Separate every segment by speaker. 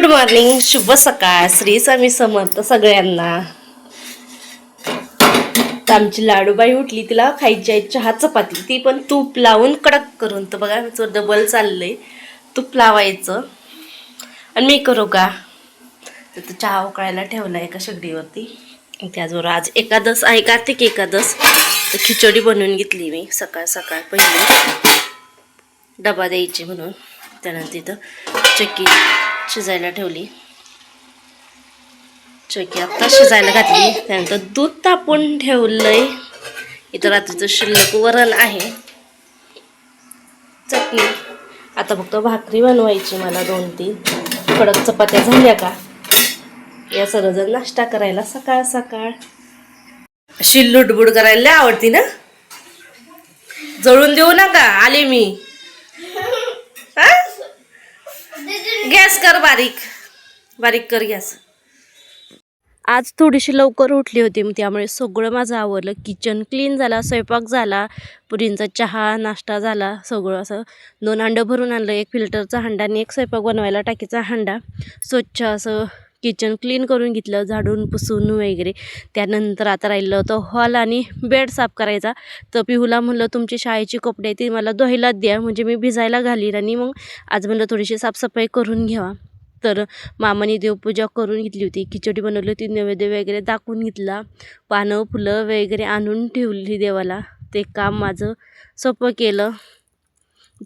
Speaker 1: Good morning शुभ सकाळ. श्री स्वामी समर्थ सगळ्यांना. तर आमची लाडूबाई उठली. तिला खायची आहे चहा चपाती. ती पण तूप लावून कडक करून. तर बघा आमचं डबल चाललंय. तूप लावायचं. आणि मी करू का? तर तो चहा उकळायला ठेवला एका शेगडीवरती. त्याचबरोबर आज एकादस आहे कार्तिक एकादस. तर खिचडी बनवून घेतली मी. सकाळ सकाळ पहिली. डबा द्यायची म्हणून. त्यानंतर तिथं चक्की. शिजायला ठेवली. चक्की आत्ता शिजायला घातली. त्यानंतर दूध तापून ठेवलंय. इथं रात्रीचं शिल्लक वरण आहे. चटणी. आता फक्त भाकरी बनवायची मला दोन तीन. कडक चपात्या झाल्या का? या सर्वजण नाश्ता करायला सकाळ सकाळ. अशी लुडबुड करायला आवडती ना? जळून देऊ नका आले मी हा? गॅस कर बारीक. बारीक कर गॅस आज थोडीशी लवकर उठली होती मग त्यामुळे सगळं माझं आवडलं किचन क्लीन झाला स्वयंपाक झाला पुरींचा चहा नाश्ता झाला सगळं असं. दोन हांडं भरून आणलं एक फिल्टरचा हांडा आणि एक स्वयंपाक बनवायला टाकीचा हांडा. स्वच्छ असं किचन क्लीन करून घेतलं झाडून पुसून वगैरे. त्यानंतर आता राहिलं होतं हॉल आणि बेड साफ करायचा. तर पिहूला म्हणलं तुमची शाळेची कपडे ती मला धुवायला द्या. म्हणजे मी भिजायला घालीन आणि मग आज म्हणलं थोडीशी साफसफाई करून घ्यावा. तर मामाने देवपूजा करून घेतली होती. खिचडी बनवली होती नैवेद्य वगैरे दाखवून घेतला. पानं फुलं वगैरे आणून ठेवली देवाला. ते काम माझं सोपं केलं.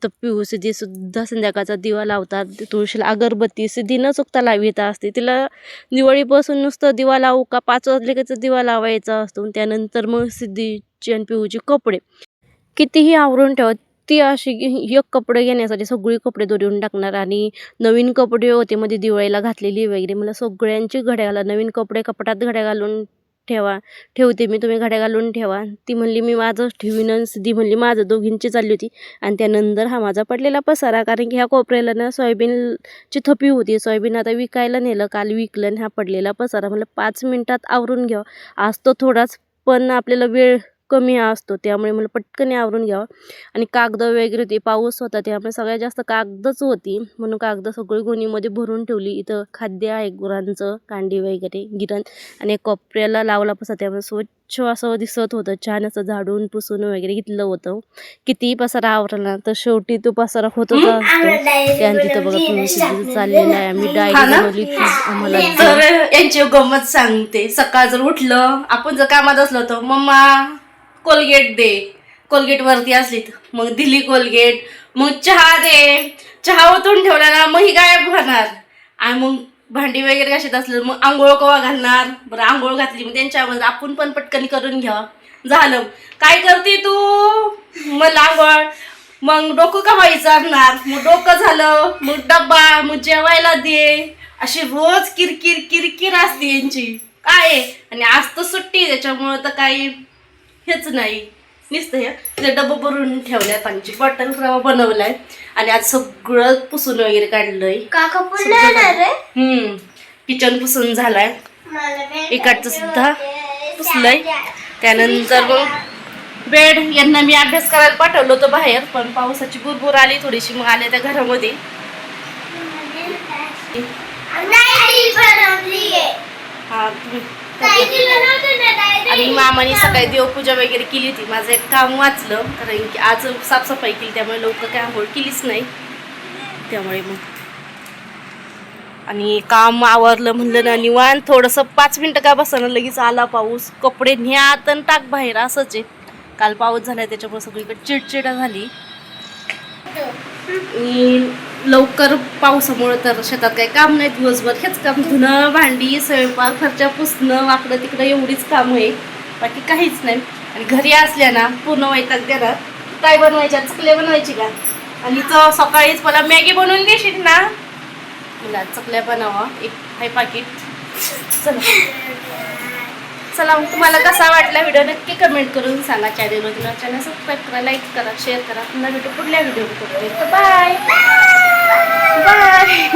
Speaker 1: तर पिऊ सुद्धा संध्याकाळचा दिवा लावतात तुळशीला अगरबत्ती सिद्धी न चुकता लावित असते. तिला दिवाळीपासून नुसतं दिवा लावू का? पाच वाजले दिवा लावायचा असतो त्यानंतर मग सिद्धीची आणि पिऊची कपडे. कितीही आवरून ठेवत ती अशी एक कपडे घेण्यासाठी सगळी कपडे दोरीवून टाकणार आणि नवीन कपडे होते मध्ये दिवाळीला घातलेली वगैरे. मला सगळ्यांची घड्या घाला नवीन कपडे कपड्यात घड्या घालून ठेवा. ठेवते मी तुम्ही घड्या घालून ठेवा. ती म्हणली मी माझं ठेवीन सिद्धी म्हणली माझं दोघींची चालली होती आणि त्यानंतर हा माझा पडलेला पसारा कारण की ह्या कोपऱ्याला ना सोयाबीनची थपी होती. सोयाबीन आता विकायला नेलं काल विकलं आणि हा पडलेला पसारा. म्हणलं पाच मिनटात आवरून घ्यावा. आज तो थोडाच पण आपल्याला वेळ कमी असतो त्यामुळे मला पटकन आवरून घ्यावं. आणि कागद वगैरे होते पाऊस होता त्यामुळे सगळ्यात जास्त कागदच होती. म्हणून कागद सगळी गोणीमध्ये भरून ठेवली. इथं खाद्य आहे गुरांचं कांडी वगैरे गिरण आणि कोपऱ्याला लावला पसा त्यामुळे स्वच्छ असं दिसत होतं. छान असं झाडून पुसून वगैरे घेतलं होतं. कितीही पसारा आवरला तर शेवटी तो पसारा होतच असतो त्यानंतर तिथं बघा तुम्ही चाललेलं आहे. आम्ही डायरी बनवली. आम्हाला तर यांची गमत सांगते. सकाळ जर उठलं आपण जर कामात असलो तर मम्मा कोलगेट दे. कोलगेट वरती असली तर मग दिली कोलगेट. मग चहा दे. चहा ओतून ठेवला ना मग ही गायब होणार. आणि मग भांडी वगैरे कशात असलं मग आंघोळ कवा घालणार? बरं आंघोळ घातली मग त्यांच्यावर आपण पण पटकन करून घ्या. झालं. काय करते तू? मला आंघोळ. मग डोकं कवा विचारणार? मग डोकं झालं. मग डब्बा. मग जेवायला दे. अशी रोज किरकिर किरकिर असते यांची. काय? आणि आज तर सुट्टी त्याच्यामुळं तर काही हेच नाही. नुसतं हे. तिथे डबं भरून ठेवल्या पाण्याची बॉटल रवा बनवलाय. आणि आज सगळं पुसून वगैरे काढलंय.
Speaker 2: काका पुन्हा येणार
Speaker 1: हम्म. किचन पुसून झालाय. इकडचं सुद्धा पुसलंय. त्यानंतर मग बेड यांना मी अभ्यास करायला पाठवलं होतं बाहेर पण पावसाची बुरबुर आली थोडीशी मग आले त्या घरामध्ये. हा तुम्ही आणि मामाने सकाळी देवपूजा वगैरे केली होती. माझं एक काम वाचलं कारण की आज साफसफाई केली त्यामुळे लवकर काय आंघोळ केलीच नाही. त्यामुळे मग. आणि काम आवरलं म्हणलं ना निवांत थोडंसं पाच मिनटं काय बसणं लगेच आला पाऊस. कपडे न्या आणि टाक बाहेर असंच आहे. काल पाऊस झाला त्याच्यामुळे सगळीकडे चिडचिडा झाली. लवकर पावसामुळे तर शेतात काही काम नाही दिवसभर हेच काम. धुणं भांडी स्वयंपाक खर्चा पुसणं वाकडं तिकडं एवढीच काम आहे. बाकी काहीच नाही. आणि घरी असल्या ना पूर्ण वैताग देणार काय बनवायच्या? चकल्या बनवायची का? आणि तो सकाळीच मला मॅगी बनवून देशील ना? मला चकल्या बनवा. एक हाय पाकिट. चला. चला मग तुम्हाला कसा वाटला व्हिडिओ नक्की कमेंट करून सांगा. चॅनलवर चॅनल सबस्क्राईब करा लाईक करा शेअर करा. पुन्हा भेटू पुढल्या व्हिडिओ बाय बाय